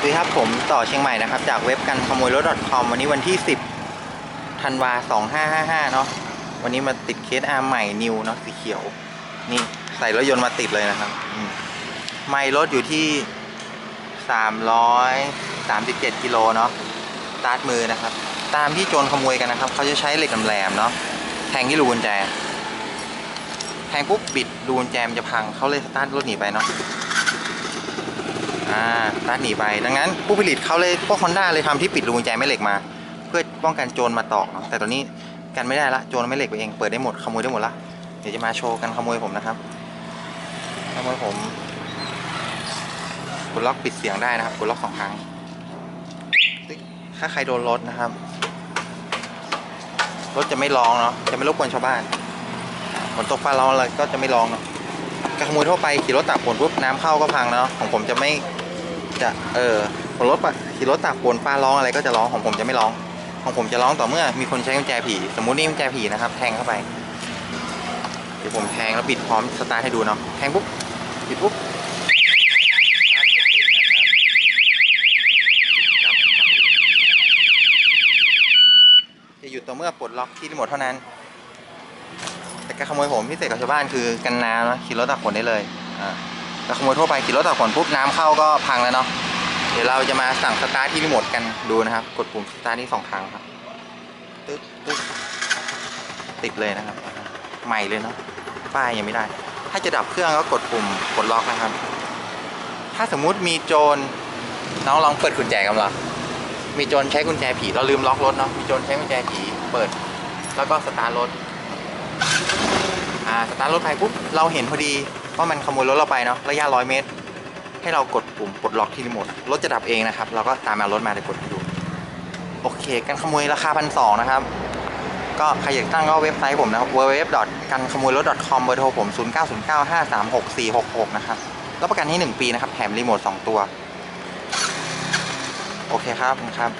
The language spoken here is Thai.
สวัสดีครับผมต่อเชียงใหม่นะครับจากเว็บกันขโมยรถ .com วันนี้วันที่ 10ธันวา2555 เนาะวันนี้มาติดเคสอาร์ใหม่นิวเนาะสีเขียว นี่ใส่รถยนต์มาติดเลยนะครับไม่รถอยู่ที่ 337 กิโลเนาะสตาร์ทมือนะครับ ตามที่โจรขโมยกันนะครับ เขาจะใช้เหล็กแหลมเนาะแทงที่รูกุญแจ แทงปุ๊บบิดรูกุญแจมนจะพังเขาเลยสตาร์ทรถหนีไปเนาะ อ่าสตาร์ทหนีไปดังนั้นผู้ผลิตเขาเลยพวกฮอนด้าเลยทำที่ปิดรูกุญแจแม่เหล็กมา เพื่อป้องกันโจรมาตอกเนาะแต่ตอนนี้กันไม่ได้ละโจรแม่เหล็กไปเองเปิดได้หมดขโมยได้หมดละเดี๋ยวจะมาโชว์กันขโมยผมนะครับขโมยผมกดล็อกปิดเสียงได้นะครับกดล็อกสองครั้งถ้าใครโดนรถนะครับ รถจะไม่ร้องเนาะจะไม่รบกวนชาวบ้านฝนตกฟ้าร้องอะไรก็จะไม่ร้องเนาะการขโมยทั่วไปขี่รถตากฝนปุ๊บน้ำเข้าก็พังเนาะของผมจะไม่ จะเออผมรถปะขี่รถตากฝนฟ้าร้องอะไรก็จะร้องของผมจะไม่ร้อง ของผมจะร้องต่อเมื่อมีคนใช้กุญแจผี สมมุตินี่กุญแจผีนะครับ แทงเข้าไป เดี๋ยวผมแทงแล้วปิดพร้อมสตาร์ทให้ดูเนาะแทงปุ๊บปิดปุ๊บสตาร์ทไม่ติดนะครับจะหยุดต่อเมื่อปลดล็อกที่รีโมทเท่านั้น แต่การขโมยผมพิเศษกับชาวบ้านคือกันน้ำนะขี่รถตากฝนได้เลยอ่า แต่ขโมยทั่วไปขี่รถตากฝนปุ๊บน้ำเข้าก็พังแล้วเนาะเดี๋ยวเราจะมาสั่งสตาร์ทที่รีโมทกันดูนะครับ กดปุ่มสตาร์ทนี่สองครั้งครับตึ๊ดตึ๊ดติดเลยนะครับ ใหม่เลยเนาะป้ายยังไม่ได้ ถ้าจะดับเครื่องก็กดปุ่มกดล็อกนะครับ ถ้าสมมุติมีโจรน้องลองเปิดกุญแจกันเหรอมีโจรใช้กุญแจผีเราลืมล็อกรถเนาะมีโจรใช้กุญแจผีเปิด แล้วก็สตาร์ทรถอ่าสตาร์ทรถไปปุ๊บเราเห็นพอดี ว่ามันขโมยรถเราไปเนาะระยะร้อยเมตร ให้เรากดปุ่มปลดล็อกที่รีโมทรถจะดับเองนะครับ เราก็ตามมารถมาเดี๋ยกดดู โอเคการขโมยราคาพันสองนะครับ ก็ใครอยากตั้งก็เว็บไซต์ผมนะครับ www กันขโมยรถ .com เบอร์โทรผม 0909536466 นะครับรับประกันให้1ปีนะครับแถมรีโมท2ตัว โอเคครับขอบคุณครับ